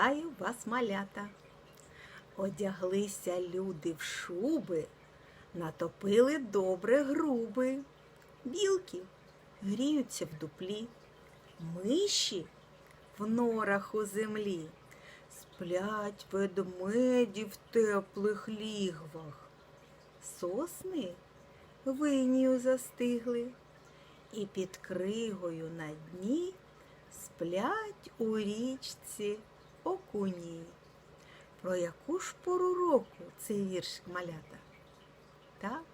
Вітаю вас, малята. Одяглися люди в шуби, натопили добре груби. Білки гріються в дуплі, миші в норах у землі, сплять ведмеді в теплих лігвах. Сосни винію застигли, і під кригою на дні сплять у річці окуні. Про яку ж пору року цей вірш малята? Так,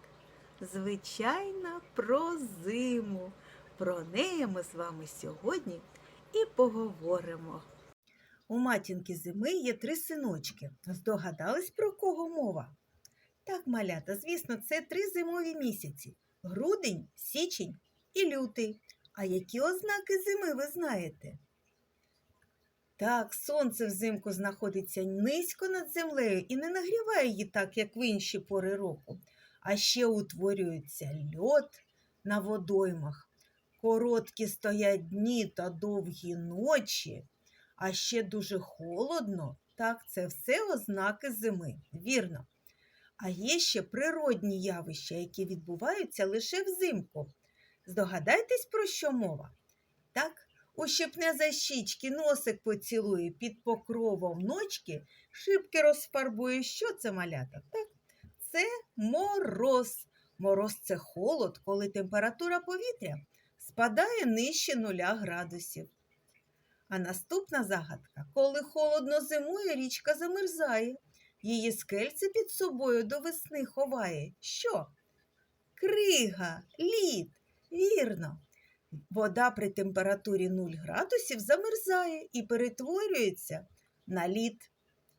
звичайно, про зиму. Про неї ми з вами сьогодні і поговоримо. У матінки зими є три синочки. Здогадались, про кого мова? Так, малята, звісно, це три зимові місяці: грудень, січень і лютий. А які ознаки зими ви знаєте? Так, сонце взимку знаходиться низько над землею і не нагріває її так, як в інші пори року. А ще утворюється льод на водоймах. Короткі стоять дні та довгі ночі, а ще дуже холодно. Так, це все ознаки зими. Вірно. А є ще природні явища, які відбуваються лише взимку. Здогадайтесь, про що мова? Так, ущипне за щічки, носик поцілує під покровом ночки, шибки розфарбує. Що це малята? Так, це мороз. Мороз це холод, коли температура повітря спадає нижче нуля градусів. А наступна загадка: коли холодно зимує, річка замерзає. Її скельце під собою до весни ховає. Що? Крига, лід. Вірно. Вода при температурі 0 градусів замерзає і перетворюється на лід.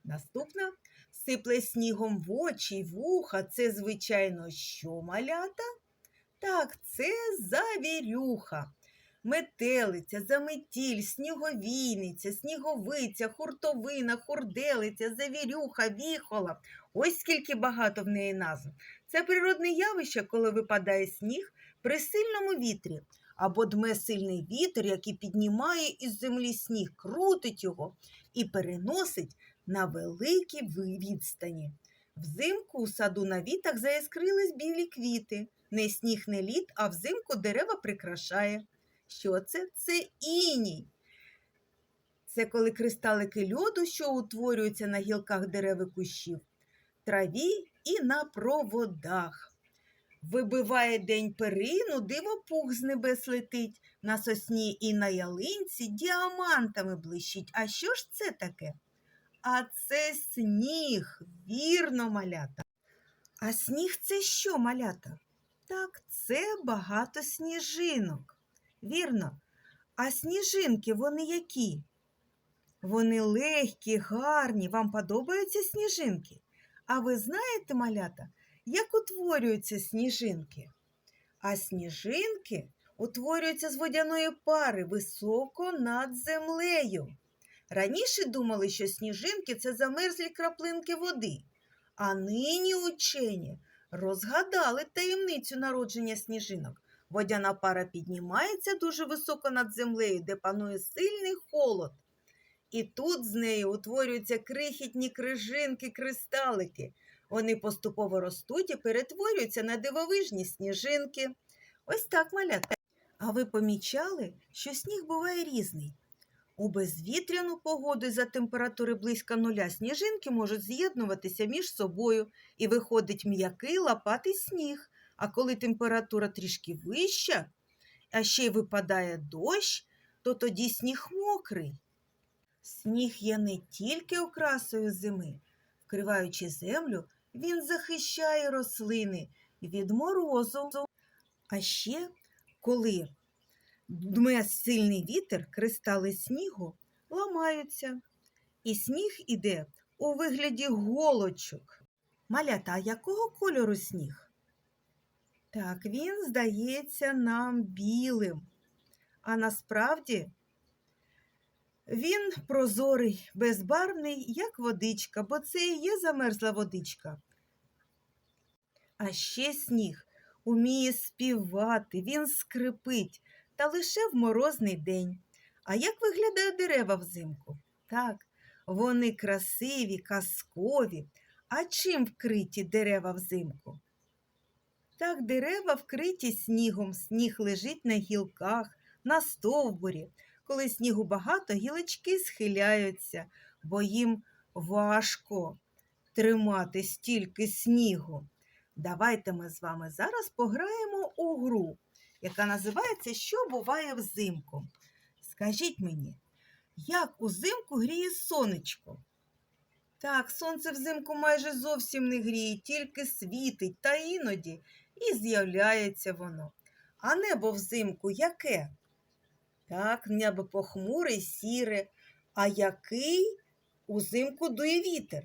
Наступна сипле снігом в очі й вуха. Це, звичайно, що малята? Так, це завірюха. Метелиця, заметіль, сніговійниця, сніговиця, хуртовина, хурделиця, завірюха, віхола. Ось скільки багато в неї назв. Це природне явище, коли випадає сніг при сильному вітрі або дме сильний вітер, який піднімає із землі сніг, крутить його і переносить на великі відстані. Взимку у саду на вітах заіскрились білі квіти. Не сніг, не лід, а взимку дерева прикрашає. Що це? Це іній. Це коли кристалики льоду, що утворюються на гілках дерев і кущів, траві і на проводах. Вибиває день перину, дивопух з небес летить, на сосні і на ялинці діамантами блищить. А що ж це таке? А це сніг, вірно, малята. А сніг це що, малята? Так, це багато сніжинок. Вірно. А сніжинки вони які? Вони легкі, гарні. Вам подобаються сніжинки? А ви знаєте, малята, як утворюються сніжинки? А сніжинки утворюються з водяної пари високо над землею. Раніше думали, що сніжинки це замерзлі краплинки води, а нині учені розгадали таємницю народження сніжинок. Водяна пара піднімається дуже високо над землею, де панує сильний холод. І тут з неї утворюються крихітні крижинки, кристалики. Вони поступово ростуть і перетворюються на дивовижні сніжинки. Ось так малята. А ви помічали, що сніг буває різний. У безвітряну погоду за температури близько нуля сніжинки можуть з'єднуватися між собою і виходить м'який лопатий сніг. А коли температура трішки вища, а ще й випадає дощ, то тоді сніг мокрий. Сніг є не тільки окрасою зими, вкриваючи землю, він захищає рослини від морозу. А ще, коли дме сильний вітер, кристали снігу ламаються, і сніг іде у вигляді голочок. Малята, якого кольору сніг? Так, він здається нам білим. А насправді він прозорий, безбарвний, як водичка, бо це і є замерзла водичка. А ще сніг уміє співати, він скрипить, та лише в морозний день. А як виглядають дерева взимку? Так, Вони красиві, казкові. А чим вкриті дерева взимку? Так дерева вкриті снігом, сніг лежить на гілках, на стовбурі. Коли снігу багато, гілочки схиляються, бо їм важко тримати стільки снігу. Давайте ми з вами зараз пограємо у гру, яка називається Що буває взимку. Скажіть мені, як узимку гріє сонечко? Так, сонце взимку майже зовсім не гріє, тільки світить, та іноді і з'являється воно. А небо взимку яке? Так, небо похмуре, сіре. А який узимку дує вітер?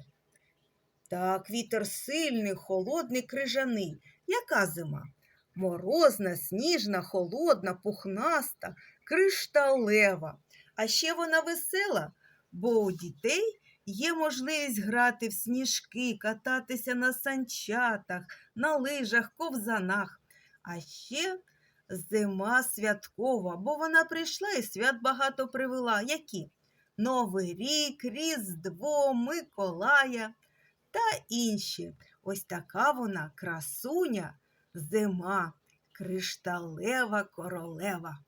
Так, вітер сильний, холодний, крижаний. Яка зима? Морозна, сніжна, холодна, пухнаста, кришталева. А ще вона весела, бо у дітей є можливість грати в сніжки, кататися на санчатах, на лижах, ковзанах. А ще зима святкова, бо вона прийшла і свят багато привела. Які? Новий рік, Різдво, Миколая та інші. Ось така вона красуня, зима, кришталева королева.